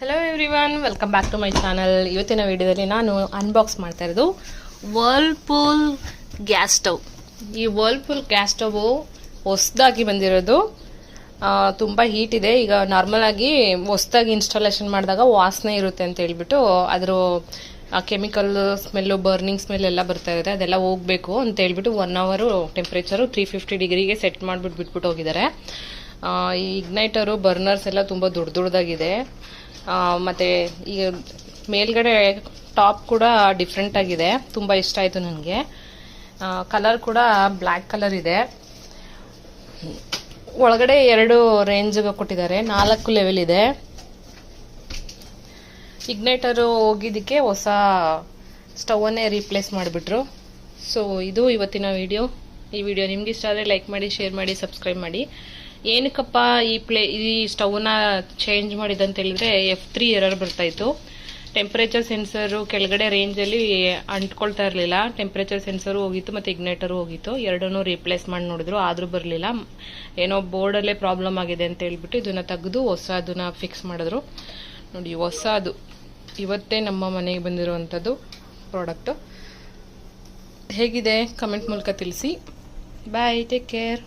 Hello everyone welcome back to my channel ಇವತ್ತಿನ ವಿಡಿಯೋದಲ್ಲಿ ನಾನು ಅನ್ಬಾಕ್ಸ್ ಮಾಡ್ತಾ ಇರೋದು ವರ್ಲ್ಪೂಲ್ ಗ್ಯಾಸ್ ಸ್ಟವ್ ಈ ವರ್ಲ್ಪೂಲ್ ಗ್ಯಾಸ್ ಸ್ಟವು ಹೊಸದಾಗಿ ಬಂದಿರೋದು. ತುಂಬ ಹೀಟ್ ಇದೆ. ಈಗ ನಾರ್ಮಲಾಗಿ ಹೊಸ್ದಾಗಿ ಇನ್ಸ್ಟಾಲೇಷನ್ ಮಾಡಿದಾಗ ವಾಸನೆ ಇರುತ್ತೆ ಅಂತ ಹೇಳ್ಬಿಟ್ಟು ಅದ್ರ ಕೆಮಿಕಲ್ ಸ್ಮೆಲ್ಲು ಬರ್ನಿಂಗ್ ಸ್ಮೆಲ್ ಎಲ್ಲ ಬರ್ತಾ ಇರುತ್ತೆ. ಅದೆಲ್ಲ ಹೋಗ್ಬೇಕು ಅಂತ ಹೇಳ್ಬಿಟ್ಟು ಒನ್ ಅವರು ಟೆಂಪ್ರೇಚರು ತ್ರೀ ಫಿಫ್ಟಿ ಡಿಗ್ರಿಗೆ ಸೆಟ್ ಮಾಡಿಬಿಟ್ಟು ಬಿಟ್ಬಿಟ್ಟು ಹೋಗಿದ್ದಾರೆ. ಇಗ್ನೈಟರು ಬರ್ನರ್ಸ್ ಎಲ್ಲ ತುಂಬ ದೊಡ್ಡ ದೊಡ್ಡದಾಗಿದೆ ಮತ್ತೆ ಈಗ ಮೇಲ್ಗಡೆ ಟಾಪ್ ಕೂಡ ಡಿಫ್ರೆಂಟ್ ಆಗಿದೆ. ತುಂಬ ಇಷ್ಟ ಆಯಿತು ನನಗೆ. ಕಲರ್ ಕೂಡ ಬ್ಲ್ಯಾಕ್ ಕಲರ್ ಇದೆ. ಒಳಗಡೆ ಎರಡು ರೇಂಜ್ ಕೊಟ್ಟಿದ್ದಾರೆ. ನಾಲ್ಕು ಲೆವೆಲ್ ಇದೆ. ಇಗ್ನೈಟರು ಹೋಗಿದ್ದಕ್ಕೆ ಹೊಸ ಸ್ಟವನ್ನೇ ರೀಪ್ಲೇಸ್ ಮಾಡಿಬಿಟ್ರು. ಸೊ ಇದು ಇವತ್ತಿನ ವಿಡಿಯೋ ಈ ವಿಡಿಯೋ ನಿಮ್ಗೆ ಇಷ್ಟ ಆದರೆ ಲೈಕ್ ಮಾಡಿ ಶೇರ್ ಮಾಡಿ ಸಬ್ಸ್ಕ್ರೈಬ್ ಮಾಡಿ. ಏನಕ್ಕಪ್ಪ ಈ ಪ್ಲೇ ಈ ಸ್ಟವ್ನ ಚೇಂಜ್ ಮಾಡಿದಂತ ಹೇಳಿದ್ರೆ ಎಫ್ ತ್ರೀ ಎರರ್ ಬರ್ತಾ ಇತ್ತು. ಟೆಂಪರೇಚರ್ ಸೆನ್ಸರು ಕೆಳಗಡೆ ರೇಂಜಲ್ಲಿ ಅಂಟ್ಕೊಳ್ತಾ ಇರಲಿಲ್ಲ. ಟೆಂಪರೇಚರ್ ಸೆನ್ಸರು ಹೋಗಿತ್ತು ಮತ್ತು ಇಗ್ನೇಟರು ಹೋಗಿತ್ತು. ಎರಡನ್ನೂ ರೀಪ್ಲೇಸ್ ಮಾಡಿ ನೋಡಿದ್ರು. ಆದರೂ ಬರಲಿಲ್ಲ. ಏನೋ ಬೋರ್ಡಲ್ಲೇ ಪ್ರಾಬ್ಲಮ್ ಆಗಿದೆ ಅಂತ ಹೇಳ್ಬಿಟ್ಟು ಇದನ್ನು ತೆಗೆದು ಹೊಸದನ್ನ ಫಿಕ್ಸ್ ಮಾಡಿದ್ರು. ನೋಡಿ, ಹೊಸದು. ಇವತ್ತೇ ನಮ್ಮ ಮನೆಗೆ ಬಂದಿರುವಂಥದ್ದು ಪ್ರಾಡಕ್ಟು ಹೇಗಿದೆ? ಕಮೆಂಟ್ ಮೂಲಕ ತಿಳಿಸಿ. Bye take care